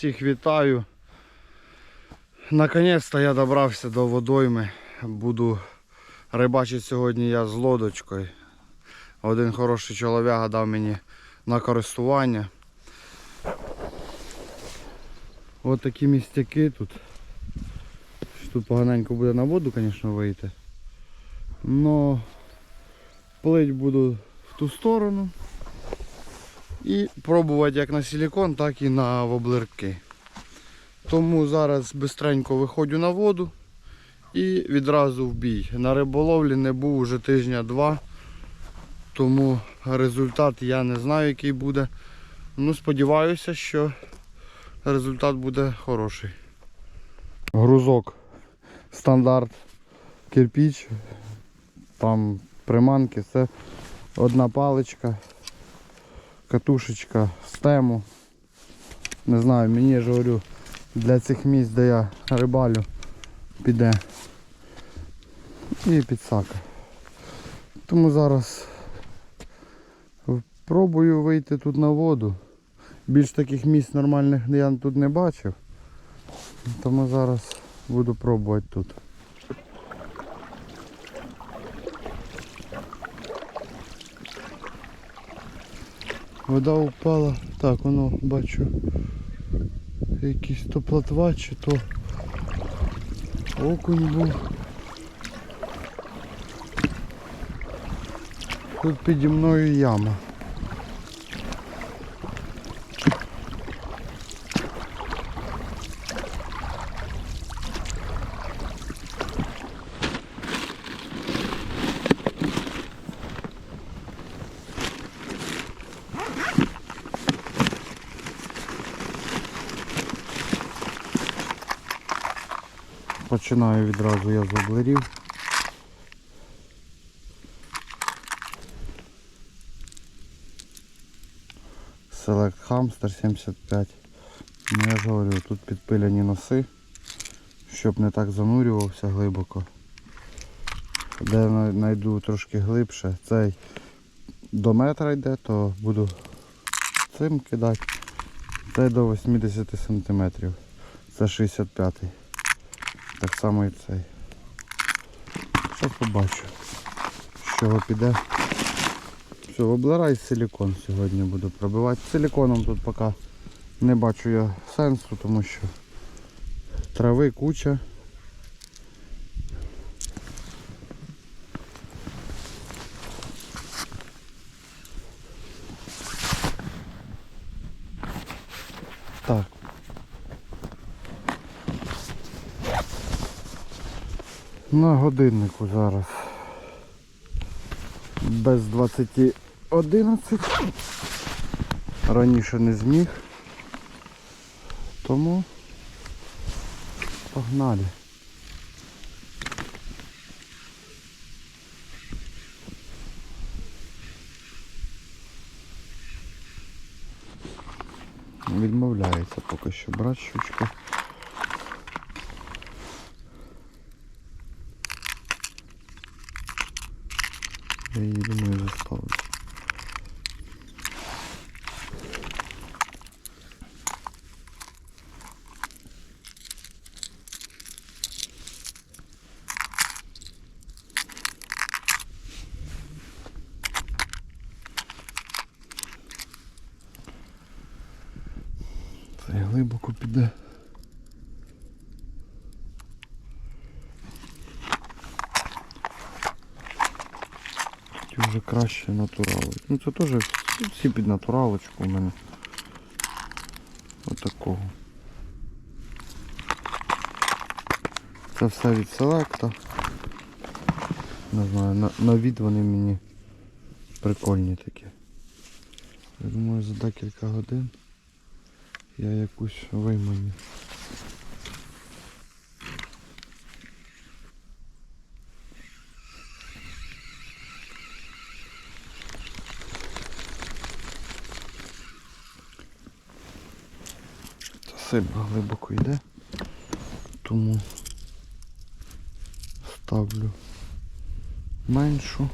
Всіх вітаю. Наконець-то я добрався до водойми. Буду рибачити сьогодні я з лодочкою. Один хороший чолов'яга дав мені на користування. Ось такі містяки тут. Тут поганенько буде на воду, звісно, вийти. Но плить буду в ту сторону. І пробувати як на силікон, так і на воблерки. Тому зараз бистренько виходжу на воду і відразу в бій. На риболовлі не був уже тижня-два, тому результат я не знаю, який буде. Ну, сподіваюся, що результат буде хороший. Грузок стандарт кирпіч, там приманки, це одна паличка катушечка, стему. Не знаю, мені ж говорю, для цих місць, де я рибалю, піде. І підсака. Тому зараз пробую вийти тут на воду. Більш таких місць нормальних я тут не бачив. Тому зараз буду пробувати тут. Вода упала. Так, воно бачу. Якийсь то плотва чи то окунь був. Тут піді мною яма. Починаю відразу я з облерів. Select Hamster 75. Ну я ж говорю, тут підпиляні носи, щоб не так занурювався глибоко. Де знайду трошки глибше, цей до метра йде, то буду цим кидати. Цей до 80 см. Це 65 -й. Так само і цей. Зараз побачу, з чого піде. Все, облирай силікон сьогодні буду пробивати. Силіконом тут поки не бачу я сенсу, тому що трави куча. На годиннику зараз. Без 20.11. Раніше не зміг. Тому погнали. Відмовляється поки що брати щучку. Я її думаю заставлю. Це глибоко піде. Ті вже краще натурали. Ну це теж всі під натуралочку у мене. Отакого. Це все від селекта. Не знаю, на, на від вони мені прикольні такі. Я думаю за декілька годин я якусь виймаю. Сильно глибоко йде, тому ставлю меншу.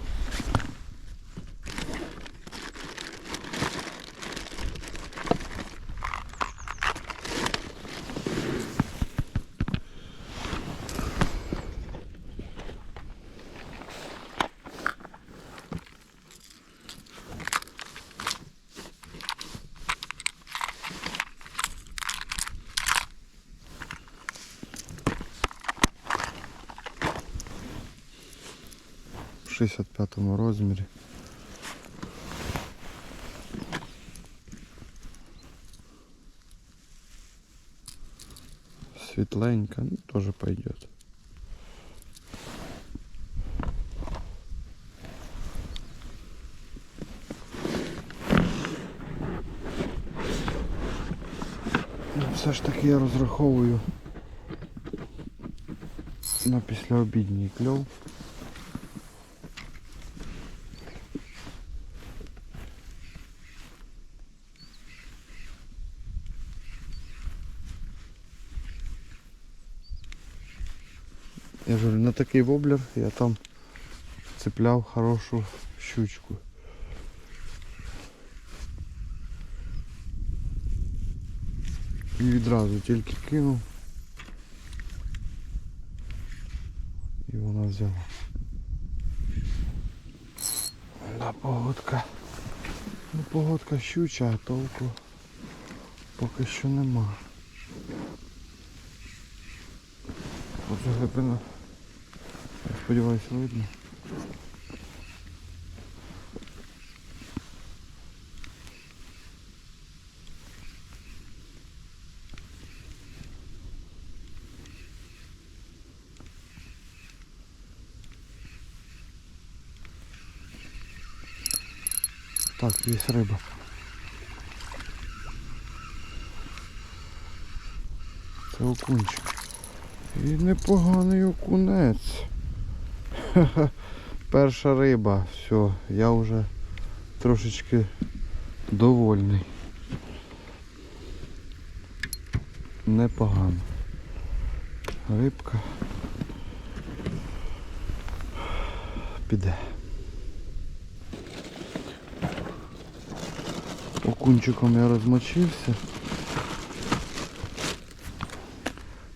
65 розмірі. Светленько, ну, тоже пойдет. Ну, Все ж таки я розраховую на післяобідній кльов. Такий воблер я там цепляв хорошу щучку. І відразу тільки кинув. І вона взяла. Да, погодка. Ну, погодка щуча, а толку поки що нема. Оце глибина. Сподіваюся видно. Так, є риба. Це окунчик. І непоганий окунець. Перша риба. Все, я вже трошечки довольний. Непогано. Рибка. Піде. Окунчиком я розмочився.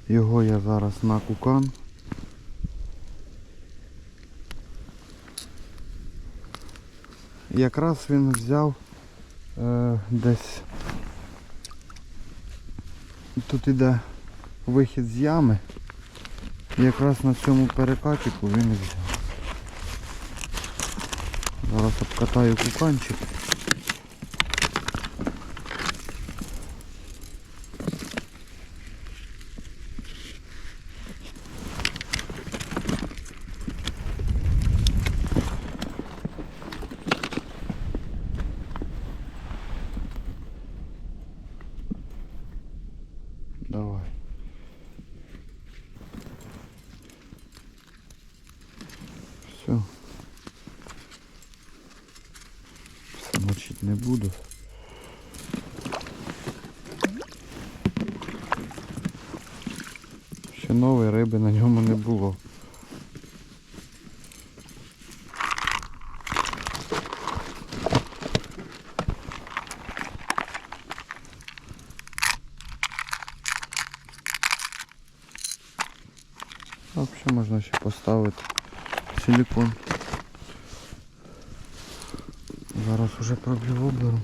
Його я зараз на кукан. Якраз він взяв е, десь тут іде вихід з ями. Якраз на цьому перекатіку він взяв. Зараз обкатаю куканчик. Давай. Все. Все мочить не буду. Ще нової риби на ньому не було. А Взагалі можна ще поставити силикон. Зараз уже проб'ю воблером.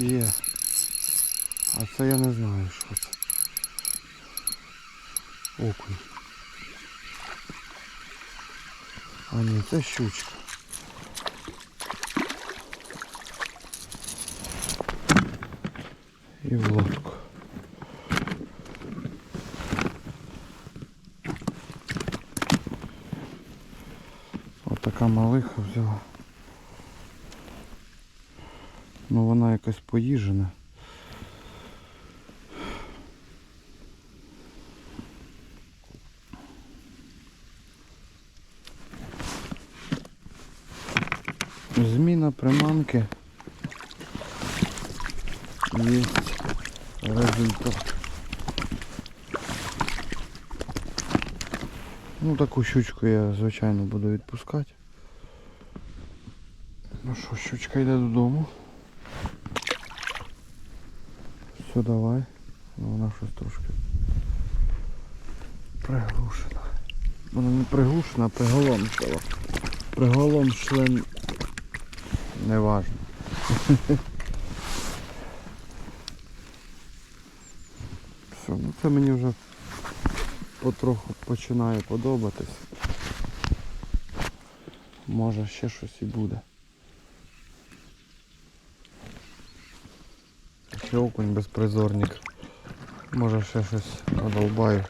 Є. А це я не знаю, що це. Окунь. А ні, це щучка. І в лодку. Отака малиха взяла. Ну якась поїжена. Зміна приманки. Є результат. Ну таку щучку я звичайно буду відпускати. Ну що, щучка йде додому. Все, давай. Ну вона щось трошки приглушена. Вона не приглушена, а приголомшила. Приголомшлен не важно. Все, ну це мені вже потроху починає подобатись. Може ще щось і буде. Ще окунь безпризорник. Може ще щось надолбаю.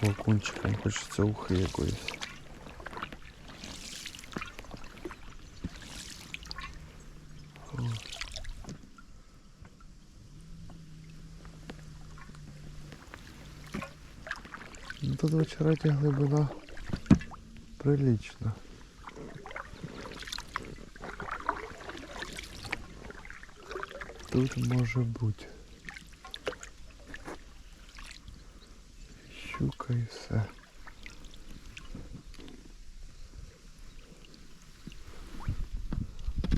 По окунчикам хочеться ухи якоїсь. Тут в очереті глибина прилична. Тут може бути. Щука і все.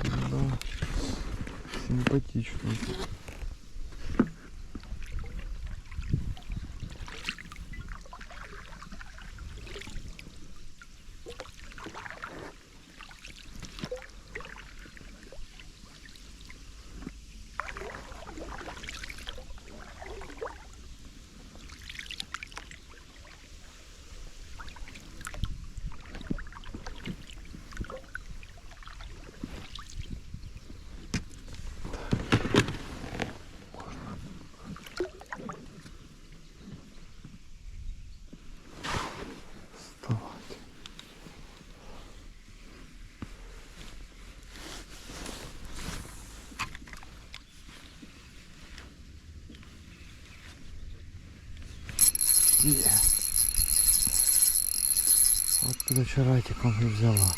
Да, симпатично. Є. От під очеретиком і взяла.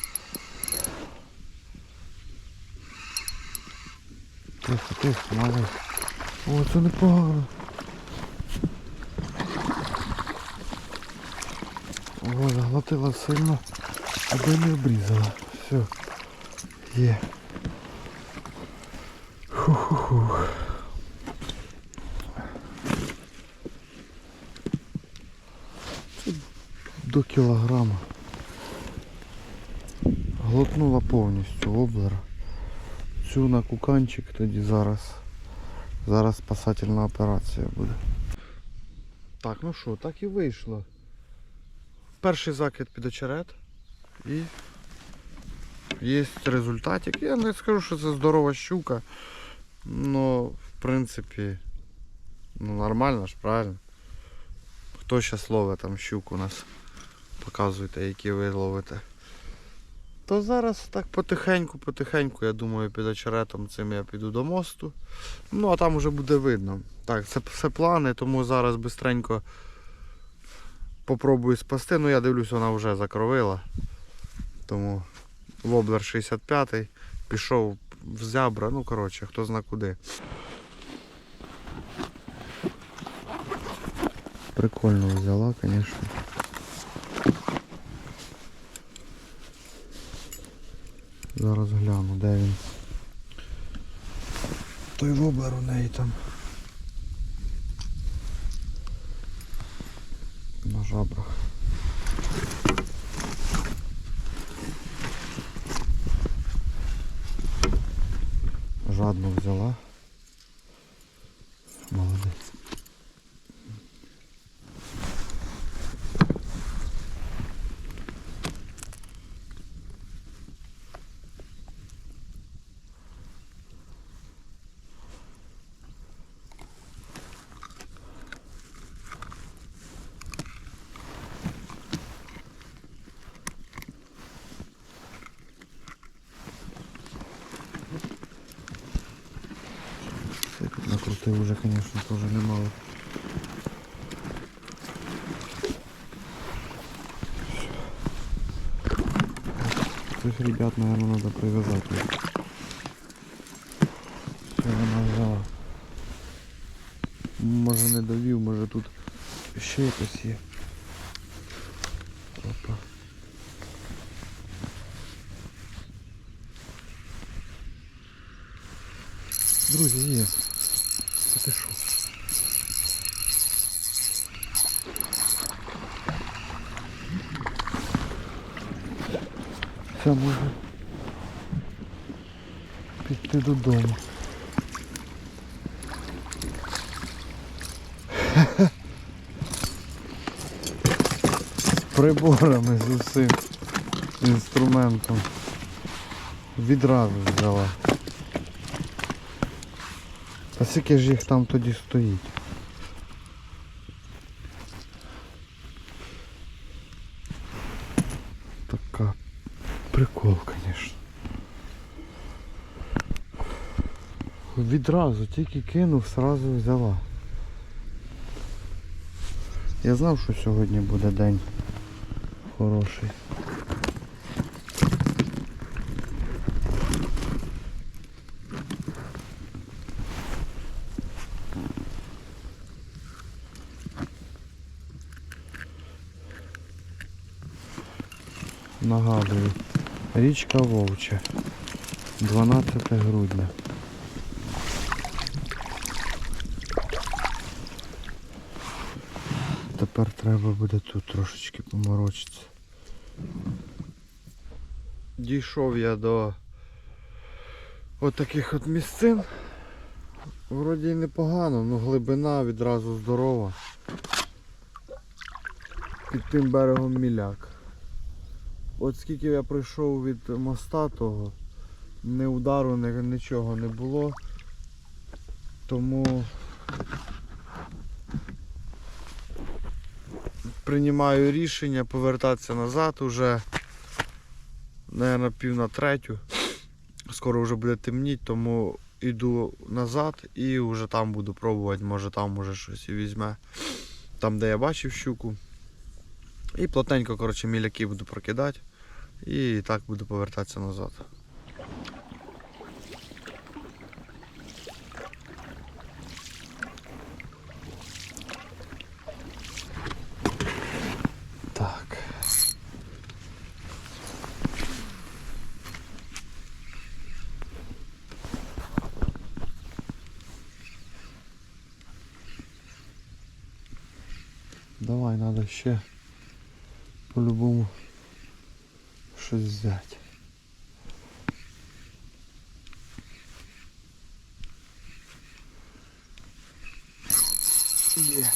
Тихо, тихо, малий. О, це непогано. О, заглотила сильно, аби не обрізала. Все. Є. Ху-ху-ху. Це до кілограма. Глотнула повністю облера. Цю на куканчик тоді зараз. Зараз спасательна операція буде. Так, ну що, так і вийшло. Перший закид під очерет і є результатик. Я не скажу, що це здорова щука. Ну, в принципі, ну нормально ж, правильно. Хто ще ловить там щуку у нас? Показуйте, які ви ловите. То зараз так потихеньку, потихеньку, я думаю, під очеретом цим я піду до мосту. Ну, а там вже буде видно. Так, це все плани, тому зараз бистренько попробую спасти. Ну я дивлюсь, вона вже закровила. Тому воблер 65-й пішов в зябра, ну коротше, хто зна куди. Прикольно взяла, звісно. Зараз гляну, де він. Той воблер у неї там. На жабрах. Жадно взяла. Молодець. Води вже, звісно, теж немало. Цих ребят, наверное, надо привязать. Все, вона взяла. Може не довів, може тут ще якось є. Опа. Друзі, є. Ти що? Це може піти додому. Приборами з усім інструментом. Відразу взяла. Скільки ж їх там тоді стоїть? Така прикол, звісно. Відразу, тільки кинув, сразу взяла. Я знав, що сьогодні буде день хороший. Річка Вовча, 12 грудня. Тепер треба буде тут трошечки поморочитися. Дійшов я до от от місцин. Вроді й непогано, але глибина відразу здорова. Під тим берегом міляк. От скільки я пройшов від моста того, ні удару, ні, нічого не було. Тому приймаю рішення повертатися назад уже, наверное, пів на третю. Скоро вже буде темніть, тому йду назад і вже там буду пробувати, може там може щось і візьме. Там, де я бачив щуку. І плотненько, коротше, міляки буду прокидати. І так буду повертатися назад. Так. Давай, надо ще по-любому щось взяти. Є.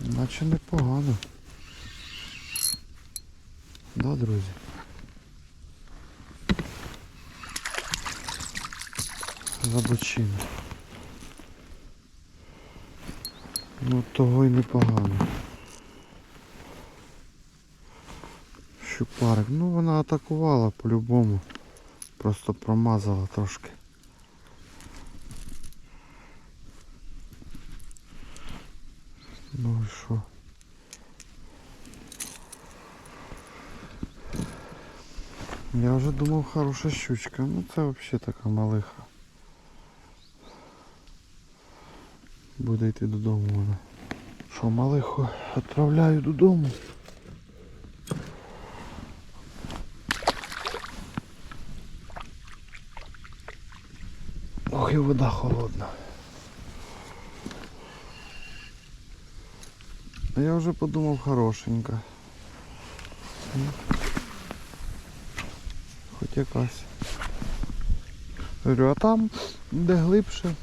Наче непогано. Да, друзі? За бочину. Ну того й непогано. Щупарик. Ну вона атакувала по-любому. Просто промазала трошки. Ну і що? Я вже думав хороша щучка. Ну це взагалі така малиха. Буде йти додому вона. Що, малиху відправляю додому. І вода холодна. А я вже подумав хорошенька. Ну, Хоч якась. Говорю, а там, де глибше,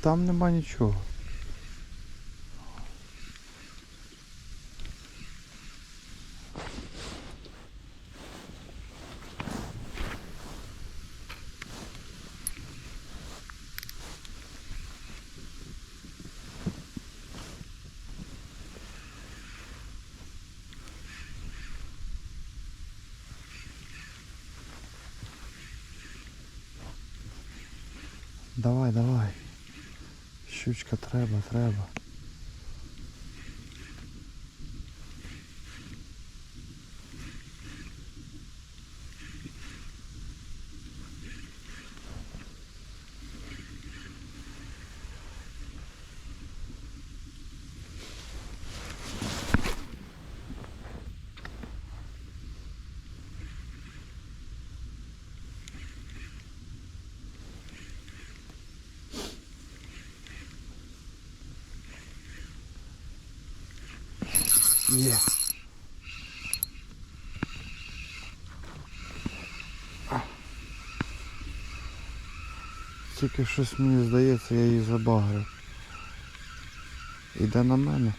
там нема нічого. Давай, давай. Щучка треба, треба. Є. Тільки щось мені здається, я її забагрив. Іде на мене.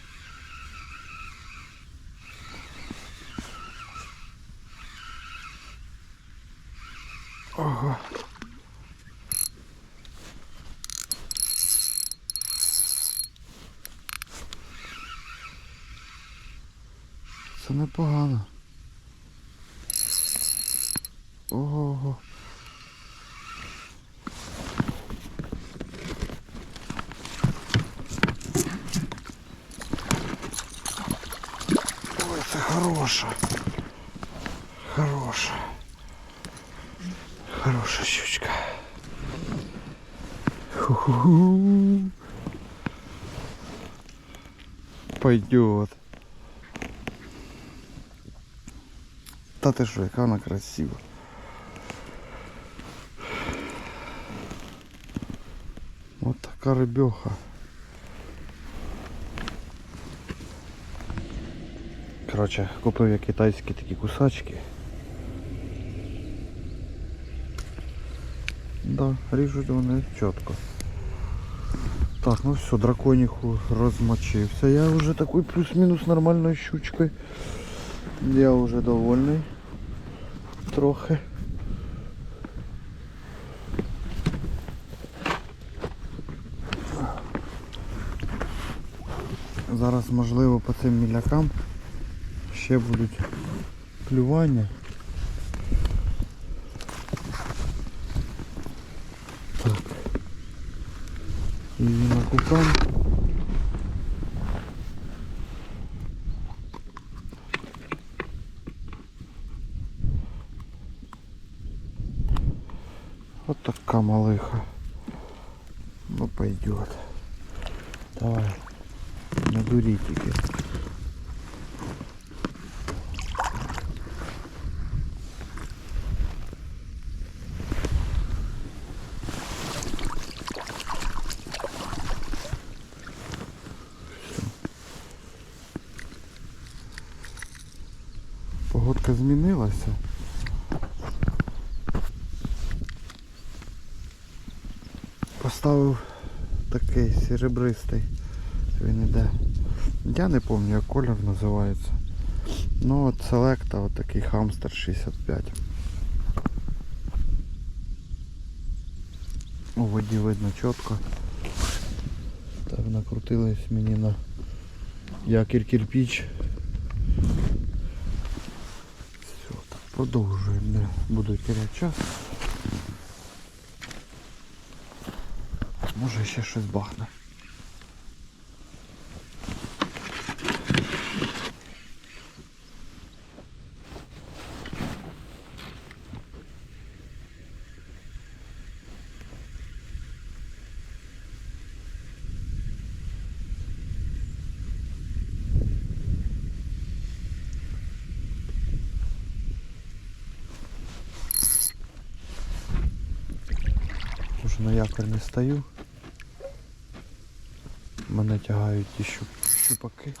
Щучка. Ху-ху-ху. Пойдет. Та ти що, яка вона красива. От така рибьоха. Коротше, купив я китайські такі кусачки. Да, ріжуть вони чітко. Так, ну все, драконіху розмочився. Я вже такой плюс-мінус нормальною щучкою. Я вже довольний. Трохи. Зараз можливо по цим мілякам ще будуть клювання. Так. І на Поставив такий серебристий. Він іде. Я не пам'ятаю, як колір називається. Ну от селекта, от такий хамстер 65. У воді видно чітко. Так накрутились мені на якір кирпіч. Все, так, продовжуємо, буду теряти час. Може ще щось бахне. Уже якорь не стою. Мене тягають ті щупаки.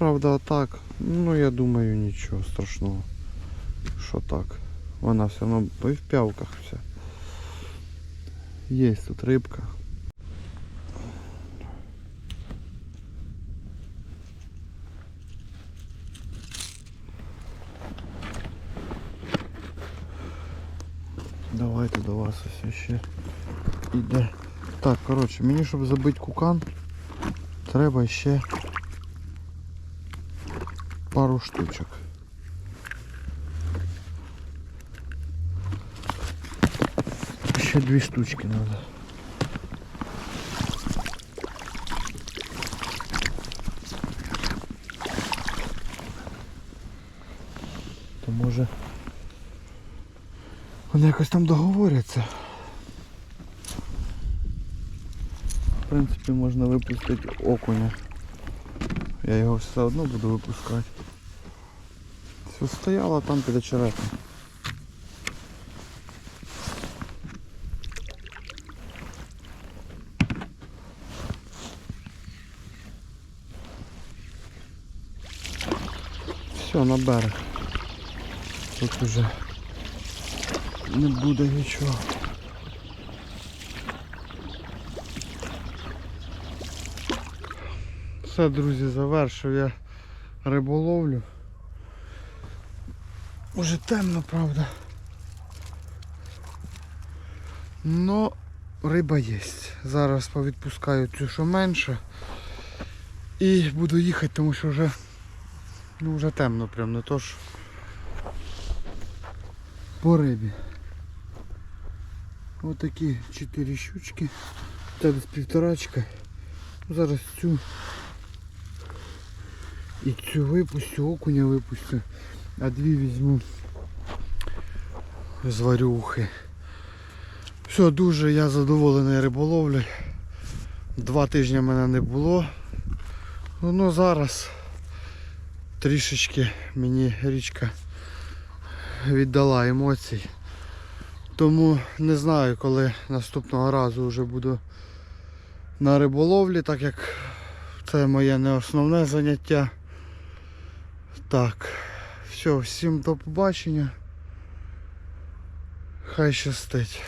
Сюда. Є, малиха. Правда, так, ну я думаю, нічого страшного. Що так. Вона все одно і в п'явках вся. Є тут рибка. Давайте до вас ось ще іде. Так, коротше, мені щоб забити кукан, треба ще пару штучок. Ще дві штучки треба. То може вони якось там договоряться. В принципі, можна випустити окуня. Я його все одно буду випускати. Все стояло там під очеретом. Все, на берег. Тут уже не буде нічого. Все, друзі, завершив я риболовлю. Уже темно, правда. Но риба є. Зараз повідпускаю цю, що менше. І буду їхати, тому що вже ну, вже темно прям, не то ж по рибі. Отакі чотири щучки. Десь півторачка. Зараз цю і цю випустю, окуня випустю, а дві візьму з варюхи. Все, дуже я задоволений риболовлею. Два тижні мене не було. Ну зараз трішечки мені річка віддала емоцій. Тому не знаю, коли наступного разу вже буду на риболовлі, так як це моє не основне заняття. Так, все, всім до побачення. Хай щастить.